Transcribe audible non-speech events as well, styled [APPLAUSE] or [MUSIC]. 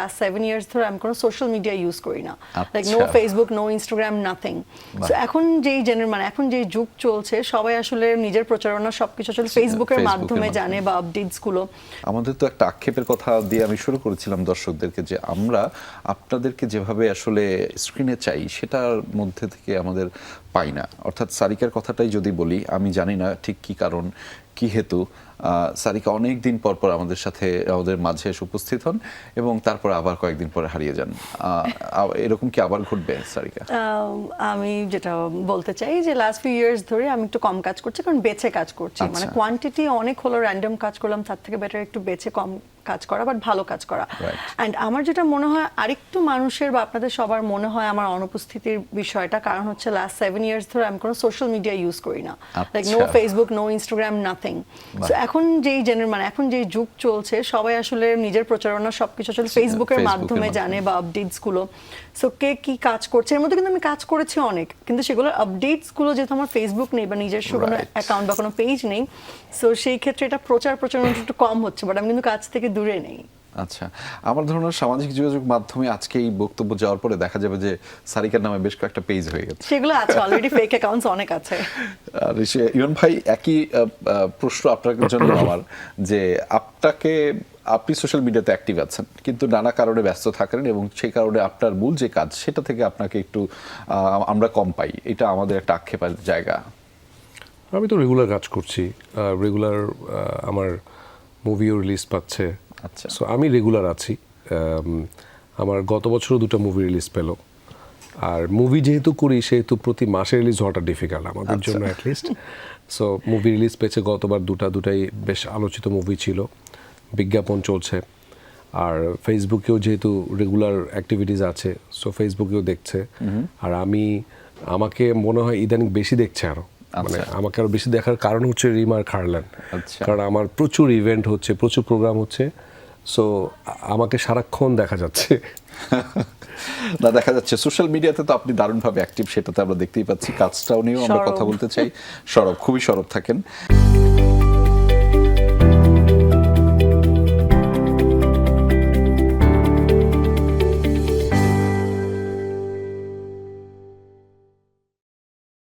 Last seven years ধরে আমি কোনো সোশ্যাল মিডিয়া ইউজ করি না। Like no. Facebook no Instagram nothing so এখন যেই জেনের মানে এখন যে যুগ চলছে সবাই আসলে নিজের প্রচারণা সবকিছু আসলে ফেসবুকের মাধ্যমে। জানে বা আপডেটসগুলো। আমাদের তো একটা আক্ষেপের কথা দিয়ে আমি শুরু করেছিলাম দর্শকদেরকে যে আমরা আপনাদেরকে যেভাবে আসলে স্ক্রিনে চাই সেটার মধ্যে থেকে আমাদের পাই না। অর্থাৎ সারিকার কথাটাই যদি বলি আমি জানি না ঠিক কি কারণ। কি হেতু সারিকা অনেক দিন পর পর আমাদের সাথে আমাদের মাঝে এসে উপস্থিত হন এবং তারপর আবার কয়েকদিন পরে হারিয়ে যান। এরকম কি আবার ঘটবে সারিকা আমি যেটা বলতে চাই যে লাস্ট ফিউ ইয়ার্স ধরে আমি একটু কম কাজ করছি কারণ বেছে কাজ করছি। মানে আচ্ছা। কোয়ান্টিটি অনেক হলো র্যান্ডম কাজ করলাম তার থেকে বেটার একটু বেছে কম কাজ করা বাট ভালো কাজ করা। অ্যান্ড আমার যেটা মনে হয় আরেকটু মানুষের বা আপনাদের সবার মনে হয় আমার অনুপস্থিতির বিষয়টা কারণ হচ্ছে লাস্ট সেভেন ইয়ার্স ধরে আমি কোনো সোশ্যাল মিডিয়া ইউজ করি না। Like no. Facebook no Instagram nothing so এখন যেই জেনের মানে এখন যে যুগ চলছে সবাই আসলে নিজের প্রচারণা সবকিছু আসলে ফেসবুকের মাধ্যমে। জানে বা আপডেটসগুলো। সো কে কি কাজ করছে? এর মধ্যে কিন্তু আমি কাজ করেছি অনেক কিন্তু সেগুলোর আপডেটসগুলো যেহেতু আমার ফেসবুক নেই বা নিজস্ব কোনো অ্যাকাউন্ট বা কোনো পেজ নেই সো সেই ক্ষেত্রে এটা প্রচার প্রচারণা একটু কম হচ্ছে বাট আমি কিন্তু কাজ থেকে দূরে নেই। আচ্ছা আমার ধারণা সামাজিক যোগাযোগ মাধ্যমে আজকে এই বক্তব্য যাওয়ার পরে দেখা যাবে যে সারিকার নামে বেশ কয়েকটা পেজ হয়ে গেছে। সেগুলো আছে অলরেডি ফেক অ্যাকাউন্টস অনেক আছে। [LAUGHS] আর সে ইউন ভাই একই প্রশ্ন আপনার জন্য [COUGHS] আমার যে আপনাকে আপনি সোশ্যাল মিডিয়াতে অ্যাক্টিভ আছেন কিন্তু নানা কারণে ব্যস্ত থাকেন এবং সেই কারণে আপনার মূল যে কাজ সেটা থেকে আপনাকে একটু আহ, আমরা কম পাই। এটা আমাদের একটা আক্ষেপের জায়গা। আমি তো রেগুলার কাজ করছি। রেগুলার আমার মুভিও রিলিজ পাচ্ছে। আচ্ছা। সো আমি রেগুলার আছি। Um, আমার গত বছরও দুটো মুভি রিলিজ পেল। আর মুভি যেহেতু করি সেহেতু প্রতি মাসে রিলিজ হওয়াটা ডিফিকাল্ট আমাদের আচ্ছা। জন্য অ্যাটলিস্ট সো মুভি রিলিজ পেয়েছে গতবার দুটা দুটাই বেশ আলোচিত মুভি ছিল। বিজ্ঞাপন চলছে। আর ফেসবুকেও যেহেতু রেগুলার অ্যাক্টিভিটিস আছে সো ফেসবুকেও দেখছে। আর আমি আমাকে মনে হয় ইদানিং বেশি দেখছে আরও। মানে আচ্ছা। আমাকে আরও বেশি দেখার কারণ হচ্ছে রিমার খারলেন। আচ্ছা। কারণ আমার প্রচুর ইভেন্ট হচ্ছে প্রচুর প্রোগ্রাম হচ্ছে। সো আমাকে সারাক্ষণ দেখা যাচ্ছে। [LAUGHS] না দেখা যাচ্ছে। সোশ্যাল মিডিয়াতে তো আপনি দারুণভাবে অ্যাক্টিভ সেটাতে আমরা দেখতেই পাচ্ছি। কাজটাও নিয়েও আমরা কথা বলতে চাই। সরব খুবই সরব থাকেন।